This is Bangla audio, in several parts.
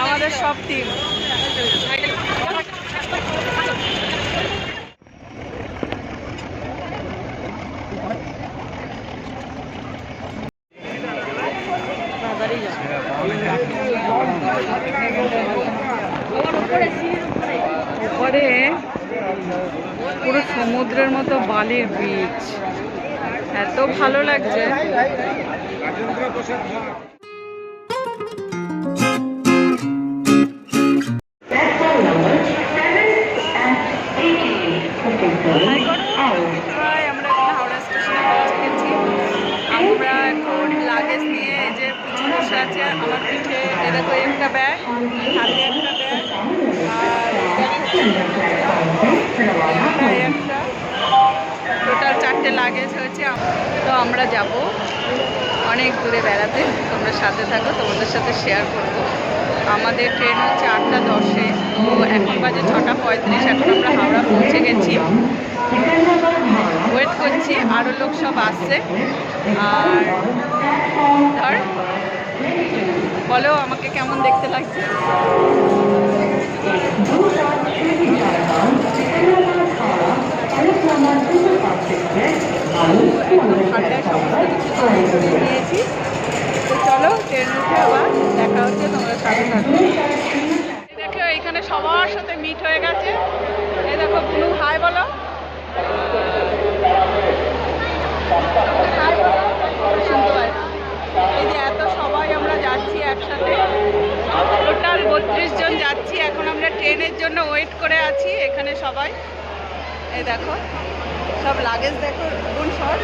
আমাদের সব টিম সমুদ্রের মতো বালির বিচ এত ভালো লাগছে। আমরা পিঠে এ দেখো একটা ব্যাগ হাতে একটা ব্যাগ আর টোটাল লাগেজ হয়েছে তো আমরা যাব। অনেক দূরে বেড়াতে, তোমরা সাথে থাকো, তোমাদের সাথে শেয়ার করব। আমাদের ট্রেন হচ্ছে আটটা দশে, তো এখন বাজে ছটা পঁয়ত্রিশ, এখন আমরা হাওড়া পৌঁছে গেছি। ওয়েট করছি আরও লোক সব আসছে। আর ধর, বলো আমাকে কেমন দেখতে লাগছে এখন ঠান্ডায় সমস্ত কিছু জমে করে নিয়েছি তো চলো ট্রেন উঠে আবার দেখা হচ্ছে তোমরা সাথে থাকবে দেখো এখানে সবার সাথে মিট হয়ে গেছে। এই দেখো ব্লু। হাই বলো। এই যে এত সবাই আমরা যাচ্ছি একসাথে। টোটাল বত্রিশ জন যাচ্ছি, এখন আমরা ট্রেনের জন্য ওয়েট করে আছি এখানে সবাই। এই দেখো, সব লাগেজ দেখো কোন সব।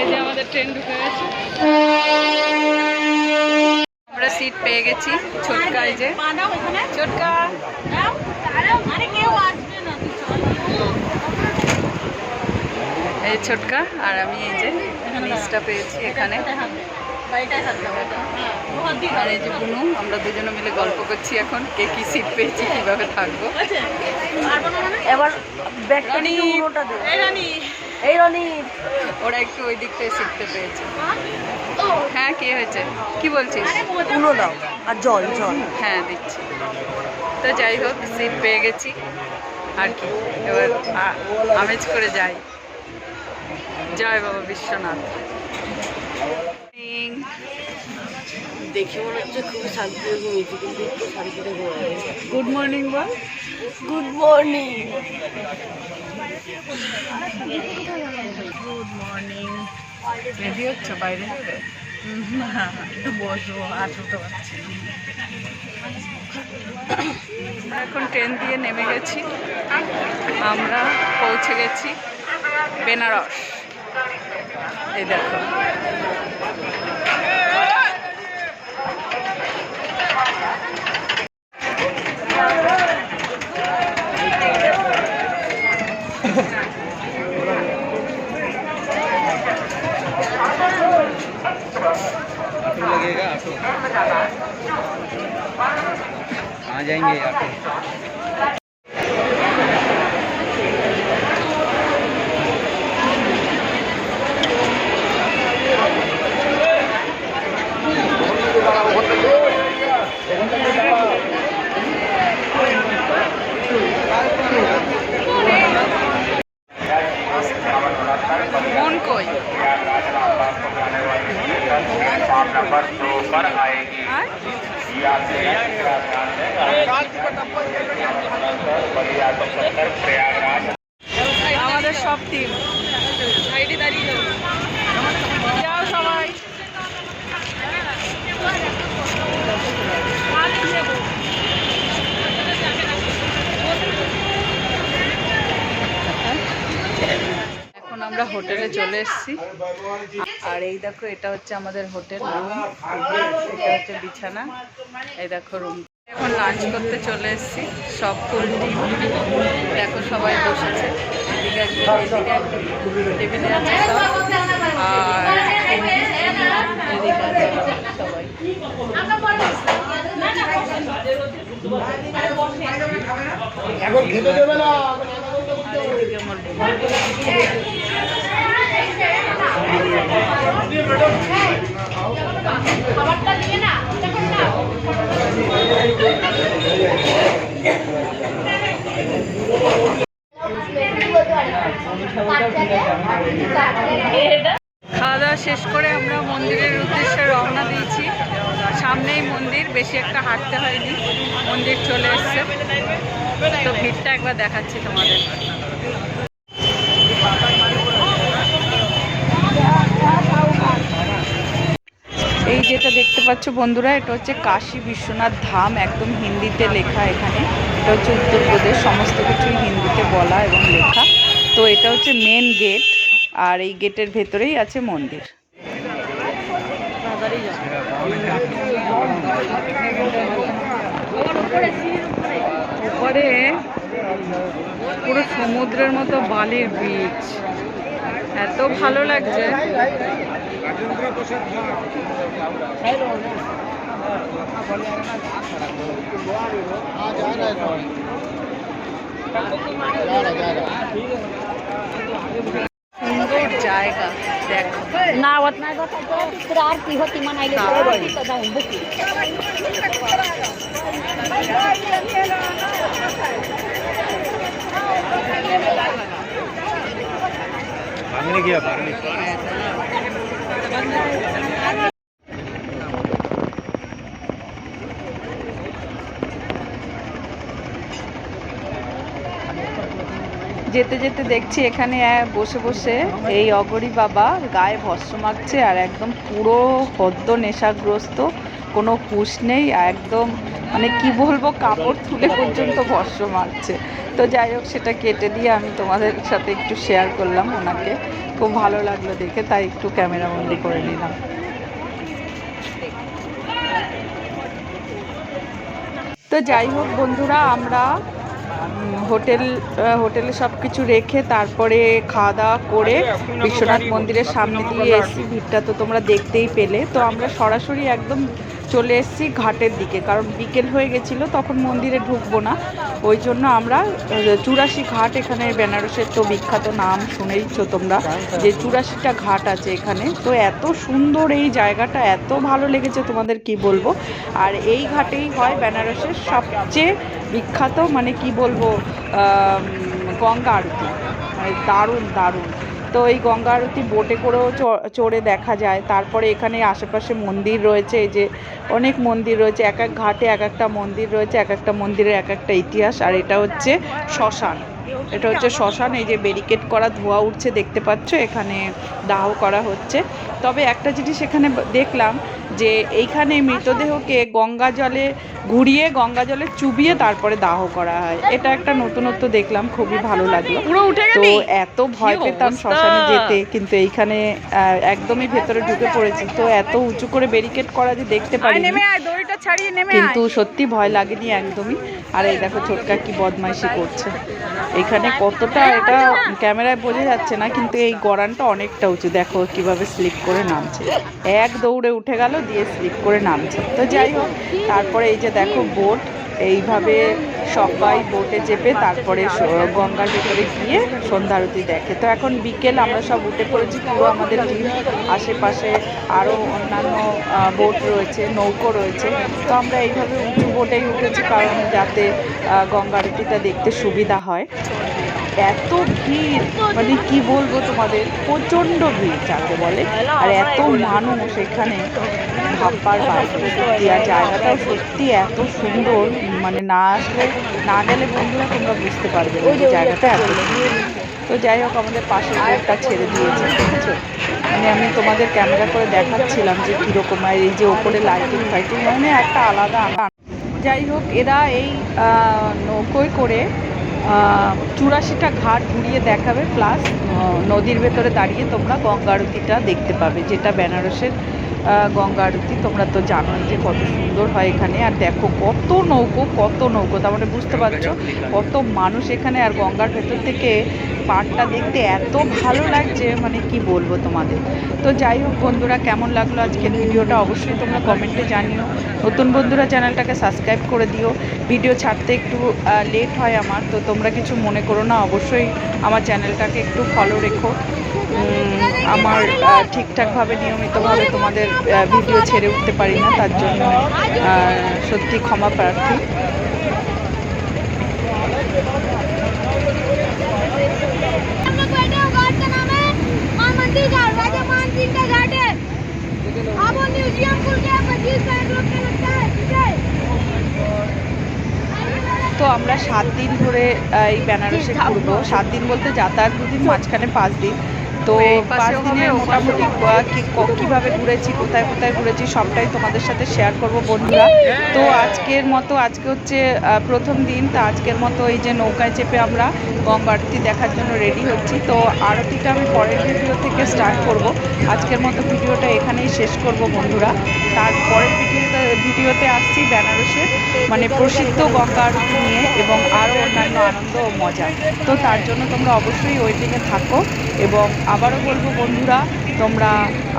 এই যে আমাদের ট্রেন ঢুকে গেছে। আমরা সিট পেয়ে গেছি ছোটকা এই যে। ছোটকা। এই ছোটকা আর আমি এই যে নিচটা পেয়েছি এখানে। আর এই যে বুনু আমরা দুজনে মিলে গল্প করছি এখন কে কি সিট পেয়েছি কীভাবে থাকব। এবার ব্যাগটা নিয়ে এই রনি ওরা একটু ওই দিকটায় শিখতে পেয়েছে হ্যাঁ কি হয়েছে? কি বলছিস? উড়ো দাও আর জল জল। হ্যাঁ দিচ্ছি। তো যাই হোক সিট পেয়ে গেছি। আর কি এবার আমেজ করে যাই। জয় বাবা বিশ্বনাথ। দেখে মনে হচ্ছে খুব শান্তিতে ঘুমিয়েছি কিন্তু একটু শান্তিতে ঘুমাই গুড মর্নিং বল good morning good morning ready হচ্ছে? বাইরে যাবে? একটু বসবো আসো তো পারছি এখন ট্রেন দিয়ে নেমে গেছি। আমরা পৌঁছে গেছি বেনারস। এই দেখো। ऑटो कहाँ जाएँगे यहाँ पे আমরা হোটেলে চলে এসেছি। আর এই দেখো, এটা হচ্ছে আমাদের হোটেল রুম। এটা হচ্ছে বিছানা। এই দেখো রুম এখন লাঞ্চ করতে চলে এসেছি। সব ফুল টিম দেখো সবাই বসেছে। আছে আর আছে এখন খেতে দেবে না। খাওয়া দাওয়া শেষ করে আমরা মন্দিরের উদ্দেশ্যে রওনা দিয়েছি। সামনেই মন্দির, বেশি একটা হাঁটতে হয়নি। মন্দির চলে এসছে। তো ভিড়টা একবার দেখাচ্ছি তোমাদের। এই যেটা দেখতে পাচ্ছ বন্ধুরা এটা হচ্ছে কাশী বিশ্বনাথ ধাম একদম হিন্দিতে লেখা এখানে। এটা হচ্ছে উত্তরপ্রদেশ সমস্ত কিছুই হিন্দিতে বলা এবং লেখা। তো এটা হচ্ছে মেন গেট আর এই গেটের ভেতরেই আছে মন্দির। উপরে। উপরে পুরো সমুদ্রের মতো বালির বিচ এত ভালো লাগছে। সুন্দর জায়গা। नावत नाही बसायचं तिकडे आरती होती म्हणायला हा. तिथं जाऊन बसली भागने गया भागने যেতে যেতে দেখছি এখানে বসে বসে এই অগরি বাবা গায়ে ভস্ম মাখছে আর একদম পুরো হদ্দ নেশাগ্রস্ত, কোনো হুঁশ নেই আর একদম মানে কি বলব, কাপড় তুলে পর্যন্ত ভস্ম মাখছে। তো যাই হোক, সেটা কেটে দিয়ে আমি তোমাদের সাথে একটু শেয়ার করলাম ওনাকে। খুব ভালো লাগল দেখে, তাই একটু ক্যামেরা বন্দি করে নিলাম। তো যাই হোক বন্ধুরা, আমরা হোটেল হোটেলে সব কিছু রেখে তারপরে খাওয়া দাওয়া করে বিশ্বনাথ মন্দিরের সামনে দিয়ে এসেছি ভিড়টা তো তোমরা দেখতেই পেলে। তো আমরা সরাসরি একদম চলে এসেছি ঘাটের দিকে, কারণ বিকেল হয়ে গেছিল, তখন মন্দিরে ঢুকবো না। ওই জন্য আমরা চুরাশি ঘাট এখানে বেনারসের তো বিখ্যাত নাম শুনেইছো তোমরা, যে চুরাশিটা ঘাট আছে এখানে। তো এত সুন্দর এই জায়গাটা, এত ভালো লেগেছে তোমাদের কি বলব? আর এই ঘাটেই হয় বেনারসের সবচেয়ে বিখ্যাত মানে কি বলব গঙ্গা আরতি। মানে দারুণ দারুণ। তো এই গঙ্গা আরতি বোটে করেও চড়ে দেখা যায়। তারপরে এখানে আশেপাশে মন্দির রয়েছে, এই যে অনেক মন্দির রয়েছে। এক এক ঘাটে এক একটা মন্দির রয়েছে, এক একটা মন্দিরের এক একটা ইতিহাস। আর এটা হচ্ছে শ্মশান। এটা হচ্ছে শ্মশান, এই যে ব্যারিকেড করা ধোয়া উঠছে, দেখতে পাচ্ছ? এখানে দাহ করা হচ্ছে। তবে একটা জিনিস এখানে দেখলাম যে এইখানে মৃতদেহকে গঙ্গা জলে ঘুরিয়ে গঙ্গা জলে চুবিয়ে তারপরে দাহ করা হয়। এটা একটা নতুনত্ব দেখলাম খুবই ভালো লাগল। তো এত ভয় পেতাম? শ্মশানে যেতে কিন্তু এইখানে একদমই ভেতরে ঢুকে পড়েছি। তো এত উঁচু করে ব্যারিকেড করা যে দেখতে পারি কিন্তু সত্যি ভয় লাগেনি একদমই। আর এই দেখো ছোটকা কি বদমাইশি করছে। এখানে কতটা এটা ক্যামেরায় বোঝা যাচ্ছে না কিন্তু এই গড়ানটা অনেকটা উঁচু। দেখো কীভাবে স্লিপ করে নামছে। এক দৌড়ে উঠে গেল দিয়ে স্লিপ করে নামছে। তো যাই হোক তারপরে এই যে দেখো বোট এইভাবে সবাই বোটে চেপে তারপরে গঙ্গার ভেতরে গিয়ে সন্ধ্যা আরতি দেখে। তো এখন বিকেল আমরা সব উঠে পড়েছি পুরো আমাদের টিম আশেপাশে আরও অন্যান্য বোট রয়েছে নৌকো রয়েছে। তো আমরা এইভাবে উঁচু বোটেই উঠেছি কারণ যাতে আহ, গঙ্গা আরতিটা দেখতে সুবিধা হয়। এত ভিড় মানে কি বলব তোমাদের প্রচণ্ড ভিড় যাকে বলে। আর এত মানুষ এখানে। ভাববার বাইরে আর জায়গাটাও সত্যি এত সুন্দর মানে না আসলে, না গেলে বন্ধুরা তোমরা বুঝতে পারবে না যে জায়গাটা এত। তো যাই হোক, আমাদের পাশের বোটটা ছেড়ে দিয়েছে বুঝেছ মানে আমি তোমাদের ক্যামেরা করে দেখাচ্ছিলাম যে কীরকম, আর এই যে ওপরে লাইটিং ফাইটিং মানে একটা আলাদা। যাই হোক, এরা এই নৌকোয় করে চুরাশিটা ঘাট ঘুরিয়ে দেখাবে, প্লাস নদীর ভেতরে দাঁড়িয়ে তোমরা গঙ্গারতিটা দেখতে পাবে, যেটা বেনারসের গঙ্গা আরতি তোমরা তো জানোই যে কত সুন্দর হয় এখানে। আর দেখো কত নৌকো কত নৌকো, তার মানে বুঝতে পারছ? কত মানুষ এখানে আর গঙ্গার ভেতর থেকে পাড়টা দেখতে এত ভালো লাগছে মানে কি বলব তোমাদের? তো যাই হোক বন্ধুরা, কেমন লাগল আজকের ভিডিওটা অবশ্যই তোমরা কমেন্টে জানিও। নতুন বন্ধুরা, চ্যানেলটাকে সাবস্ক্রাইব করে দিও। ভিডিও ছাড়তে একটু লেট হয় আমার, তো তোমরা কিছু মনে করো না, অবশ্যই আমার চ্যানেলটাকে একটু ফলো রেখো। আমার ঠিকঠাকভাবে নিয়মিতভাবে তোমাদের ভিডিও ছেড়ে উঠতে পারি না তার জন্য সত্যি ক্ষমা প্রার্থী। তো আমরা সাত দিন ধরে এই বেনারসে ঘুরবো। সাত দিন বলতে যাতায়াত দুদিন, মাঝখানে পাঁচ দিন। তো পাঁচ দিনে পাশে মোটামুটি কীভাবে ঘুরেছি কোথায় কোথায় ঘুরেছি সবটাই তোমাদের সাথে শেয়ার করব বন্ধুরা। তো আজকের মতো আজকে হচ্ছে প্রথম দিন তা আজকের মতো এই যে নৌকায় চেপে আমরা গঙ্গা আরতি দেখার জন্য রেডি হচ্ছি। তো আরতিটা আমি পরের ভিডিও থেকে স্টার্ট করব। আজকের মতো ভিডিওটা এখানেই শেষ করব বন্ধুরা। তার পরের ভিডিওতে ভিডিওতে আসছি বেনারসের মানে প্রসিদ্ধ গঙ্গা আরতি নিয়ে এবং আরও অন্যান্য আনন্দ ও মজা। তো তার জন্য তোমরা অবশ্যই ওয়েটিংয়ে থাকো এবং আবারও বলব বন্ধুরা তোমরা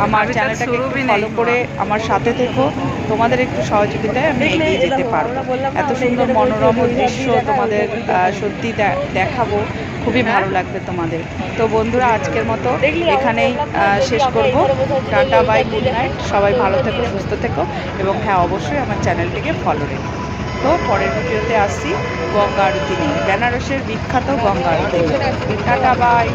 আমার চ্যানেলটাকে একটু ফলো করে আমার সাথে থেকো। তোমাদের একটু সহযোগিতায় আমি এগিয়ে যেতে পারব। এত সুন্দর মনোরম দৃশ্য তোমাদের সত্যি দেখাবো। খুবই ভালো লাগবে তোমাদের। তো বন্ধুরা আজকের মতো এখানেই শেষ করব। Tata bye good night. সবাই ভালো থেকো সুস্থ থেকো এবং হ্যাঁ অবশ্যই আমার চ্যানেলটিকে ফলো রেখো। তো পরের ভিডিওতে আসছি গঙ্গা আরতি নিয়ে। বেনারসের বিখ্যাত গঙ্গা আরতি। Tata bye.